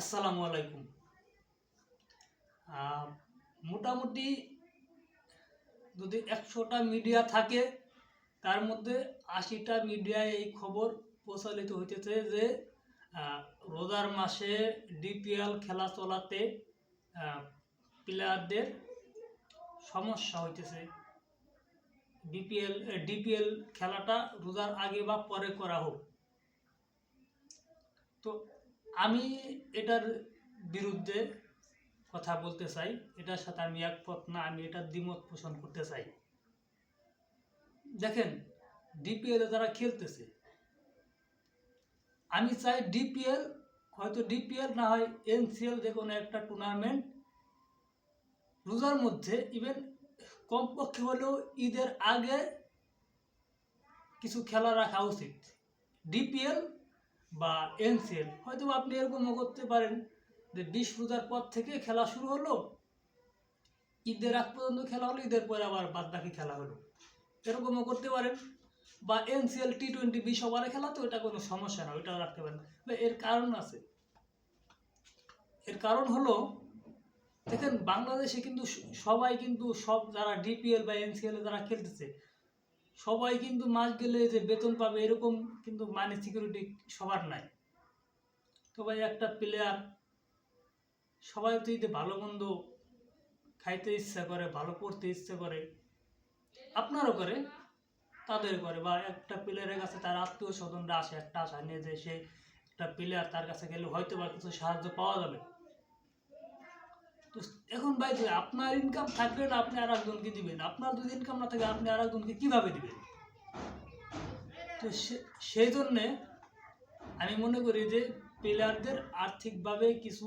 আসসালামু আলাইকুম। মোটামুটি যদি একশোটা মিডিয়া থাকে, তার মধ্যে আশিটা মিডিয়ায় এই খবর প্রচলিত হইতেছে যে রোজার মাসে ডিপিএল খেলা চলাতে প্লেয়ারদের সমস্যা হইতেছে। বিপিএল ডিপিএল খেলাটা রোজার আগে বা পরে করা হোক। তো আমি এটার বিরুদ্ধে কথা বলতে চাই। এটার সাথে আমি একমত না, আমি এটার দ্বিমত পোষণ করতে চাই। দেখেন ডিপিএল যারা খেলতেছে, আমি চাই ডিপিএল হয়তো ডিপিএল না হয় এনসিএল যে কোনো একটা টুর্নামেন্ট রোজার মধ্যে ইভেন কমপক্ষে হলেও ঈদের আগে কিছু খেলা রাখা উচিত। ডিপিএল বা এনসিএল হয়তো আপনি এরকমও করতে পারেন যে বিশ রোজার পর থেকে খেলা শুরু হলো, ঈদের আগ পর্যন্ত খেলা হলো, ঈদের পরে আবার বাদ বাকি খেলা হলো। এরকমও করতে পারেন। বা এনসিএল টি টোয়েন্টি বিশ ওভারে খেলা তো এটা কোনো সমস্যা না, ওইটাও রাখতে পারেন। বা এর কারণ আছে। এর কারণ হলো, দেখেন বাংলাদেশে কিন্তু সবাই কিন্তু সব যারা ডিপিএল বা এনসিএল যারা খেলতেছে সবাই কিন্তু মাস গেলে যে বেতন পাবে এরকম কিন্তু মানে সিকিউরিটি সবার নাই। ভাই একটা প্লেয়ার সবাই তো ঈদে ভালো মন্দ খাইতে ইচ্ছা করে, ভালো পড়তে ইচ্ছা করে, আপনারও করে, তাদের করে বা একটা প্লেয়ারের কাছে তার আত্মীয় স্বজনরা আসে, একটা আশা নিয়ে যে সে একটা প্লেয়ার তার কাছে গেলে হয়তো বা কিছু সাহায্য পাওয়া যাবে। তো এখন ভাই আপনার ইনকাম থাকলে না, আপনি আর একজনকে দিবেন। আপনার যদি ইনকাম না থাকে, আপনি আর একজনকে কীভাবে দিবেন? তো সেই জন্যে আমি মনে করি যে প্লেয়ারদের আর্থিকভাবে কিছু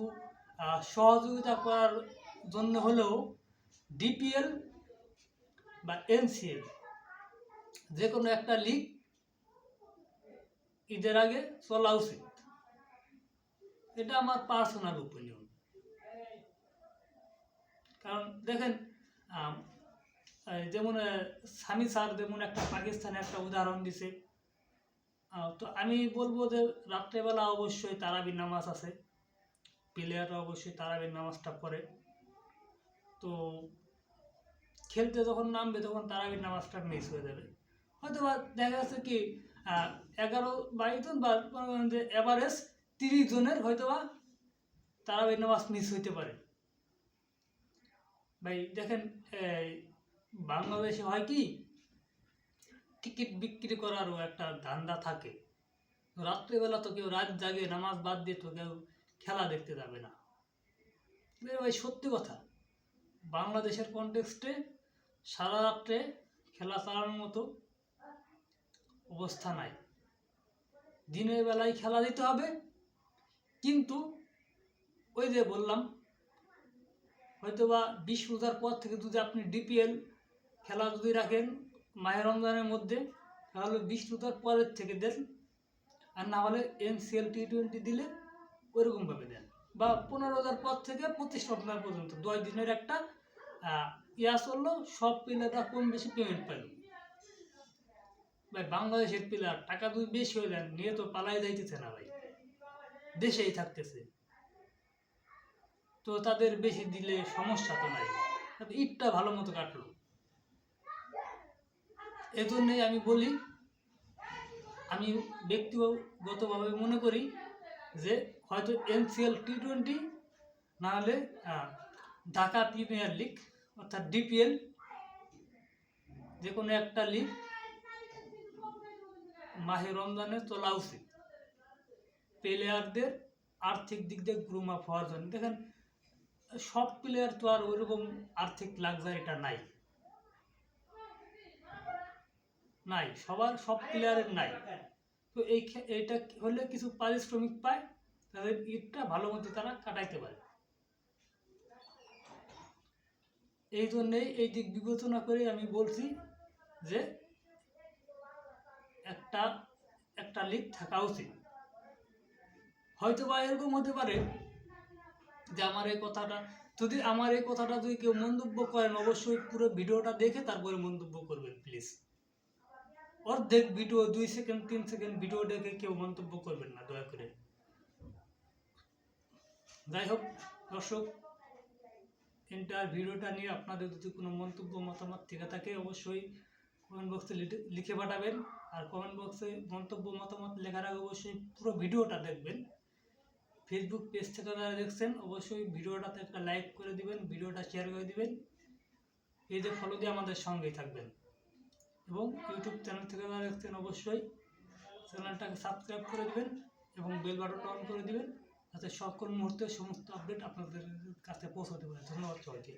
সহযোগিতা করার জন্য হলেও ডিপিএল বা এনসিএল যে কোনো একটা লিগ ঈদের আগে চলা উচিত। এটা আমার পার্সোনাল ওপিনিয়ন কারণ দেখেন যেমন সামি স্যার যেমন একটা পাকিস্তানে একটা উদাহরণ দিছে। তো আমি বলব যে, রাত্রেবেলা অবশ্যই তারাবির নামাজ আছে। প্লেয়াররা অবশ্যই তারাবির নামাজটা পড়ে। তো খেলতে যখন নামবে, তখন তারাবির নামাজটা মিস হয়ে যাবে। হয়তো বা দেখা যাচ্ছে কি এগারো বাইশ জন বা এভারেজ তিরিশ জনের হয়তো বা তারাবির নামাজ মিস হইতে পারে। ভাই, দেখেন বাংলাদেশে হয় কি, টিকিট বিক্রি করারও একটা ধান্দা থাকে। রাত্রিবেলা তো কেউ রাত জাগে, নামাজ বাদ দিয়ে তো কেউ খেলা দেখতে যাবে না। ভাই, সত্যি কথা, বাংলাদেশের কনটেক্সটে সারা রাত্রে খেলা চালানোর মতো অবস্থা নাই। দিনের বেলায় খেলা দিতে হবে, কিন্তু ওই যে বললাম হয়তো বা বিশ রোজার পর থেকে যদি আপনি ডিপিএল খেলা যদি রাখেন, মাহের রমজানের মধ্যে, তাহলে বিশ রোজার পরের থেকে দেন। আর না হলে এনসিএল টি টোয়েন্টি দিলে ওইরকমভাবে দেন। বা পনেরো রোজার পর থেকে পঁচিশ রমজান পর্যন্ত, দশ দিনের একটা ইয়া চলল, সব প্লেয়াররা কম বেশি পেমেন্ট পেল ভাই, বাংলাদেশের প্লেয়ার টাকা যদি বেশি হয়ে যান নিয়ে তো পালাই যাইতেছে না ভাই। দেশেই থাকতেছে। তো তাদের বেশি দিলে সমস্যা তো নাই ঈদটা ভালো মতো কাটলো। এজন্যই আমি বলি, আমি ব্যক্তিগতভাবে মনে করি যে হয়তো এনসিএল টি টোয়েন্টি নাহলে ঢাকা প্রিমিয়ার লিগ অর্থাৎ ডিপিএল যে কোনো একটা লিগ মাহে রমজানে চলা উচিত। প্লেয়ারদের আর্থিক দিক দিয়ে গ্রুম আপ হওয়ার জন্য। দেখেন সব প্লেয়ার তো আর ওইরকম আর্থিক লাক্সারিটা নাই। নাই, সবার সব প্লেয়ারের নাই। তো এই এইটা হলে কিছু পারিশ্রমিক পায়, তাদের ঈদটা ভালো মতো তারা কাটাইতে পারে। এই জন্যেই এই দিক বিবেচনা করে আমি বলছি যে একটা একটা লিগ থাকা উচিত। হয়তো বা এরকম হতে পারে যে আমার এই কথাটা, যদি আমার এই কথাটা যদি কেউ মন্তব্য করেন, অবশ্যই পুরো ভিডিওটা দেখে তারপরে মন্তব্য করবেন প্লিজ অর্ধেক ভিডিও, দুই সেকেন্ড তিন সেকেন্ড ভিডিও দেখে কেউ মন্তব্য করবেন না, দয়া করে। যাই হোক, দর্শক এন্টার ভিডিওটা নিয়ে আপনাদের যদি কোনো মন্তব্য, মতামত থেকে থাকে, অবশ্যই কমেন্ট বক্সে লিখে পাঠাবেন। আর কমেন্ট বক্সে মন্তব্য, মতামত লেখার আগে অবশ্যই পুরো ভিডিওটা দেখবেন। ফেসবুক পেজ থেকে যারা দেখছেন, অবশ্যই ভিডিওটাতে একটা লাইক করে দিবেন, ভিডিওটা শেয়ার করে দিবেন। যে ফলো দিয়ে আমাদের সঙ্গেই থাকবেন। এবং ইউটিউব চ্যানেল থেকে যারা দেখছেন, অবশ্যই চ্যানেলটাকে সাবস্ক্রাইব করে দিবেন এবং বেল বাটনটা অন করে দিবেন, যাতে সকল মুহূর্তে সমস্ত আপডেট আপনাদের কাছে পৌঁছাতে পারে। ধন্যবাদ সবাইকে।